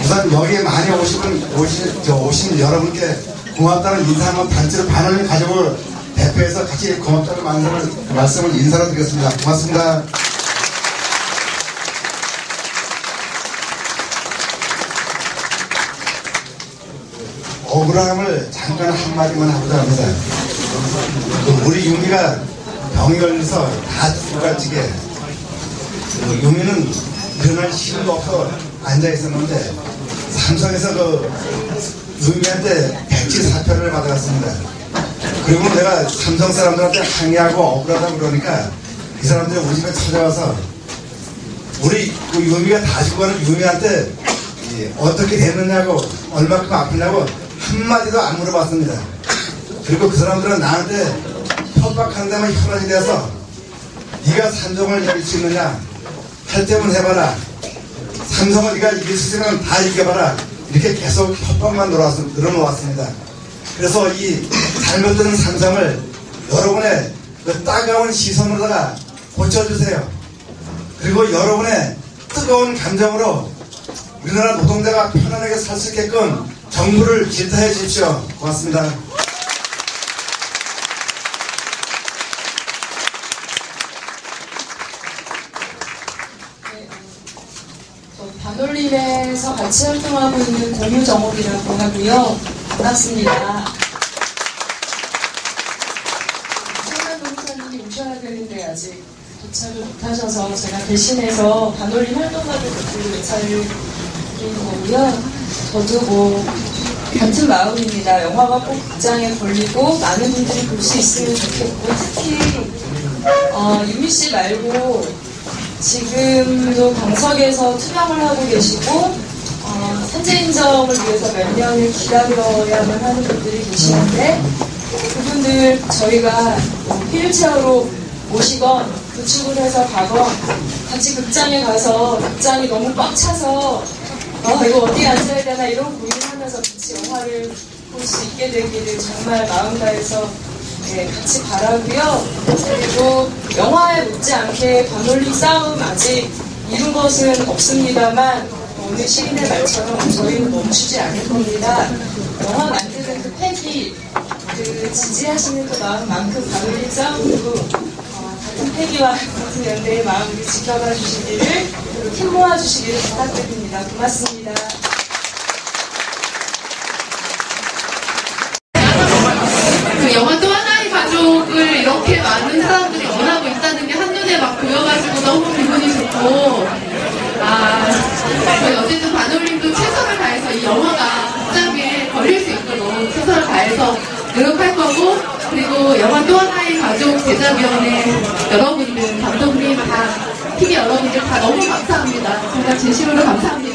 우선 여기에 많이 오시는, 오신, 저 오신 여러분께 고맙다는 인사 한번 단체로 반을 가지고 대표해서 같이 고맙다는 말씀을, 말씀을 인사를 드리겠습니다. 고맙습니다. 억울함을 잠깐 한마디만 하고자 합니다. 그 우리 유미가 병이 걸려서 다 죽어가지게 그 유미는 일어날 힘도 없어 앉아 있었는데 삼성에서 그 유미한테 백지 사표를 받아갔습니다. 그리고 내가 삼성 사람들한테 항의하고 억울하다고 그러니까 이 사람들이 우리 집에 찾아와서 우리 그 유미가 다 죽어가는 유미한테 이 어떻게 됐느냐고 얼마큼 아프냐고 한마디도 안 물어봤습니다. 그리고 그 사람들은 나한테 협박하는 데만 혈안이 돼서 네가 삼성을 이길 수 있느냐 할 때면 해봐라 삼성을 네가 이길 수 있으면 다 이겨봐라 이렇게 계속 협박만 늘어놓았- 늘어놓았습니다. 그래서 이 잘못되는 삼성을 여러분의 그 따가운 시선으로다가 고쳐주세요. 그리고 여러분의 뜨거운 감정으로 우리나라 노동자가 편안하게 살 수 있게끔 정부를 질타해 주십시오. 고맙습니다. 반올림에서 같이 활동하고 있는 공유정옥이라고 하고요. 반갑습니다. 최근 농사님이 오셔야 되는데 아직 도착을 못하셔서 제가 대신해서 반올림 활동가족들 인사를 드리는 거고요. 저도 뭐 같은 마음입니다. 영화가 꼭 극장에 걸리고 많은 분들이 볼 수 있으면 좋겠고 특히 어, 유미 씨 말고 지금도 방석에서 투명을 하고 계시고 어, 산재 인정을 위해서 몇 년을 기다려야만 하는 분들이 계시는데 그분들 저희가 뭐 휠체어로 모시건 구축을 해서 가건 같이 극장에 가서 극장이 너무 꽉 차서 어, 이거 어디 앉아야 되나 이런 고민하면서 같이 영화를 볼 수 있게 되기를 정말 마음 다해서 네, 같이 바라고요. 그리고 영화에 못지않게 반올림 싸움 아직 이룬 것은 없습니다만 오늘 시인의 말처럼 저희는 멈추지 않을 겁니다. 영화 만드는 그 패기, 그 지지하시는 그 마음만큼 반올림 싸움으로 어, 같은 패기와 같은 연대의 마음을 지켜봐 주시기를 힘 모아 주시기를 부탁드립니다. 고맙습니다. 그 영화 또 하나의 가족을 이렇게 많은 사람들이 원하고 있다는 게 한눈에 막 보여가지고 너무 기분이 좋고 아 반올림도 최선을 다해서 이 영화가 극장에 걸릴 수 있도록 최선을 다해서 노력할 거고 그리고 영화 또 하나의 가족 제작위원회 여러분들 감독님 다 TV 여러분들 다 너무 감사합니다. 정말 진심으로 감사합니다